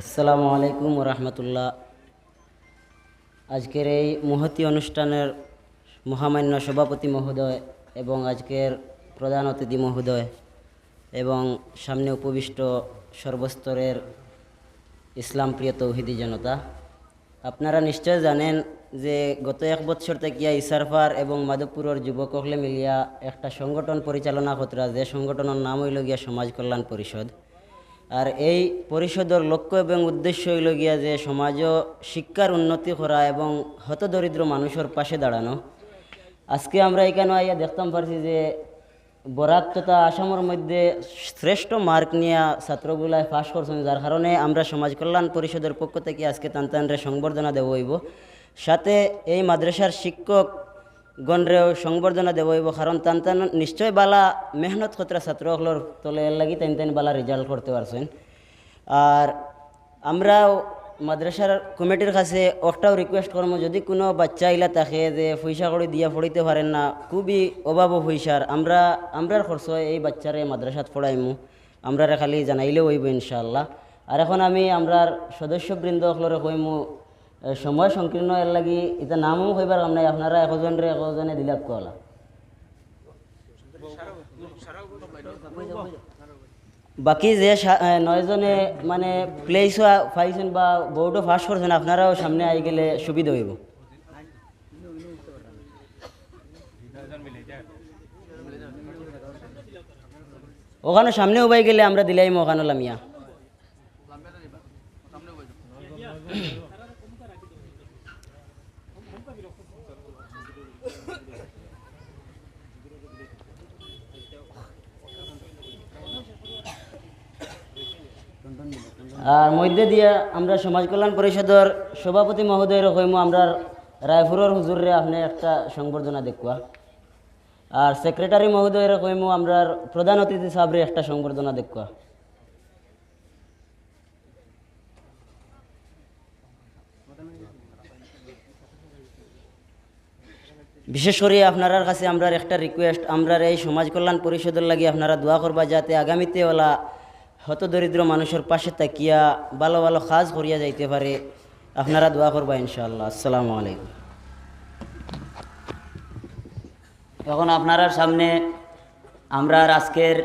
আসসালামু আলাইকুম রহমতুল্লাহ আজকের এই মহতি অনুষ্ঠানের মহামান্য সভাপতি মহোদয় এবং আজকের প্রধান অতিথি মহোদয় এবং সামনে উপবিষ্ট সর্বস্তরের ইসলাম প্রিয় তৌহিদি জনতা, আপনারা নিশ্চয় জানেন যে গত এক বছর থেকে ইসারফার এবং মাধবপুরের যুবক হলে মিলিয়া একটা সংগঠন পরিচালনা কতরা যে সংগঠনের নাম হইল গিয়া সমাজ কল্যাণ পরিষদ। আর এই পরিষদের লক্ষ্য এবং উদ্দেশ্য হইল গিয়া যে সমাজও শিক্ষার উন্নতি করা এবং হতদরিদ্র মানুষের পাশে দাঁড়ানো। আজকে আমরা এখানে আইয়া দেখতাম পারছি যে বরাক তথা আসামের মধ্যে শ্রেষ্ঠ মার্ক নিয়ে ছাত্রগুলায় পাশ করছেন, যার কারণে আমরা সমাজ কল্যাণ পরিষদের পক্ষ থেকে আজকে তান্তানরে সংবর্ধনা দেব হইব। সাথে এই মাদ্রাসার শিক্ষক গণরেও সংবর্ধনা দেব হইব কারণ তান তান নিশ্চয় বালা মেহনত কতরা ছাত্রসকলের তলে লাগি তাই তাই বালা রেজাল্ট করতে পারছেন আর আমরাও মাদ্রাসার কমিটির কাছে একটাও রিকোয়েস্ট করব যদি কোনো বাচ্চা ইলা থাকে যে পয়সা করে দিয়া পড়িতে পারেন না, খুবই অভাব পয়সার আমরা আমরার খরচ এই বাচ্চারে মাদ্রাসাত পড়াইমু আমরা খালি জানাইলেও হইব ইনশাআল্লাহ। আর এখন আমি আমরার সদস্যবৃন্দ সকলরে কইমু সময় সংকীর্ণ এর লাগি এটা নামও কইবার কাম নাই আপনারা একজনরে একজনে দিলাক কলা বাকি যে নয়জনে মানে প্লেস পাইছেন বা বোর্ডও ফার্স্ট করছেন আপনারাও সামনে আই গেলে সুবিধা হইব। ওখানে সামনে উবাই গেলে আমরা দিলাইম ওখানে লামিয়া আর মধ্যে দিয়া আমরা সমাজ কল্যাণ পরিষদের সভাপতি মহোদয়ের কইমু আমরা রায়পুরের হুজুরে আপনি একটা সংবর্ধনা দেখুয়া। আর সেক্রেটারি মহোদয়ের কইমু আমরা প্রধান অতিথি সাহেবরে একটা সংবর্ধনা দেখুয়া। বিশেষ করে আপনার কাছে আমরা একটা রিকোয়েস্ট আমরা এই সমাজ কল্যাণ পরিষদের লাগে আপনারা দোয়া করবা যাতে আগামীতে ওলা হতদরিদ্র মানুষের পাশে তাকিয়া ভালো ভালো কাজ করিয়া যাইতে পারে। আপনারা দোয়া করবা ইনশাল্লাহ আসসালামু আলাইকুম। এখন আপনার সামনে আমরা আজকের